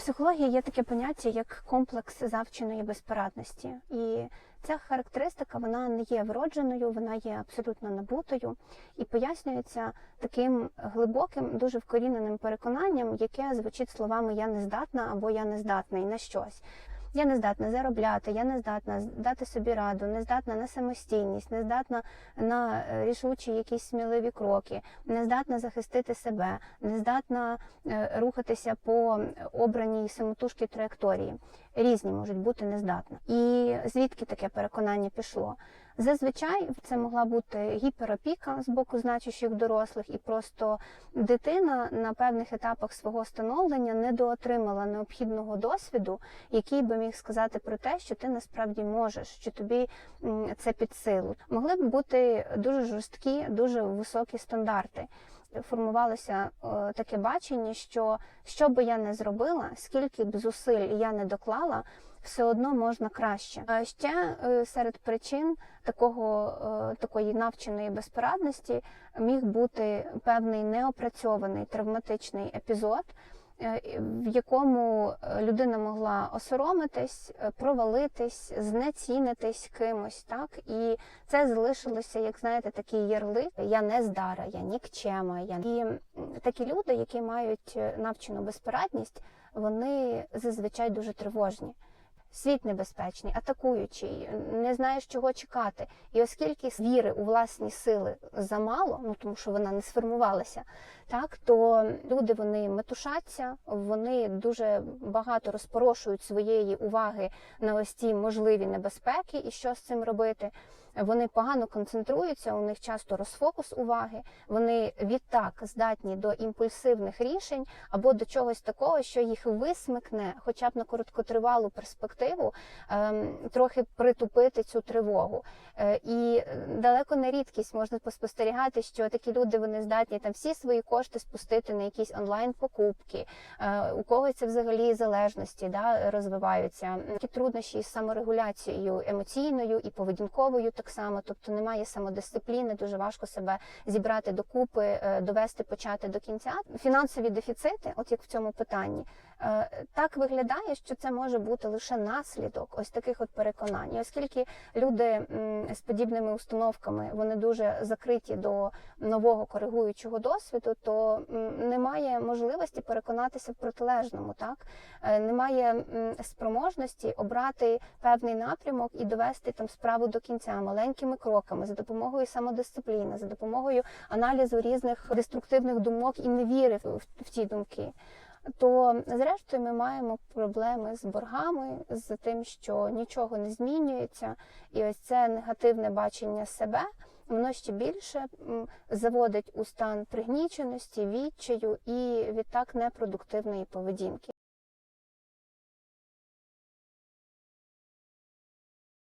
психології є таке поняття як комплекс завченої безпорадності, і ця характеристика вона не є вродженою, вона є абсолютно набутою і пояснюється таким глибоким, дуже вкоріненим переконанням, яке звучить словами Я не здатна або я не здатний на щось. Я не здатна заробляти, я не здатна дати собі раду, не здатна на самостійність, не здатна на е, рішучі якісь сміливі кроки, не здатна захистити себе, не здатна е, рухатися по обраній самотужки траєкторії. Різні можуть бути нездатна. І звідки таке переконання пішло? Зазвичай це могла бути гіперопіка з боку значущих дорослих, і просто дитина на певних етапах свого становлення недоотримала необхідного досвіду, який би міг сказати про те, що ти насправді можеш, що тобі це під силу. Могли б бути дуже жорсткі, дуже високі стандарти. Формувалося е, таке бачення, що що би я не зробила, скільки б зусиль я не доклала, все одно можна краще. А ще е, серед причин такого е, такої навченої безпорадності міг бути певний неопрацьований травматичний епізод. Е, В якому е, людина могла осоромитись, е, провалитись, знецінитись кимось, так і це залишилося, як знаєте, такий ярлик. Я не здара, я нікчема. Я і такі люди, які мають навчену безпорадність, вони зазвичай дуже тривожні. Світ небезпечний, атакуючий, не знаєш, чого чекати. І оскільки віри у власні сили замало, ну тому що вона не сформувалася, так то люди вони метушаться, вони дуже багато розпорошують своєї уваги на ось ці можливі небезпеки і що з цим робити. Вони погано концентруються, у них часто розфокус уваги. Вони відтак здатні до імпульсивних рішень або до чогось такого, що їх висмикне, хоча б на короткотривалу перспективу, ем, трохи притупити цю тривогу. Е, І далеко не рідкість можна поспостерігати, що такі люди вони здатні там всі свої кошти спустити на якісь онлайн покупки. Е, У когось це взагалі залежності да, розвиваються. Такі труднощі із саморегуляцією емоційною і поведінковою так само, тобто немає самодисципліни, дуже важко себе зібрати докупи, е, довести, почати до кінця. Фінансові дефіцити, от як в цьому питанні, так виглядає, що це може бути лише наслідок ось таких от переконань. І Оскільки люди з подібними установками вони дуже закриті до нового коригуючого досвіду, то немає можливості переконатися в протилежному, так Е, немає спроможності обрати певний напрямок і довести там справу до кінця маленькими кроками за допомогою самодисципліни, за допомогою аналізу різних деструктивних думок і невіри в ті думки. То зрештою ми маємо проблеми з боргами, з тим, що нічого не змінюється, і ось це негативне бачення себе. Воно ще більше заводить у стан пригніченості, відчаю і відтак непродуктивної поведінки.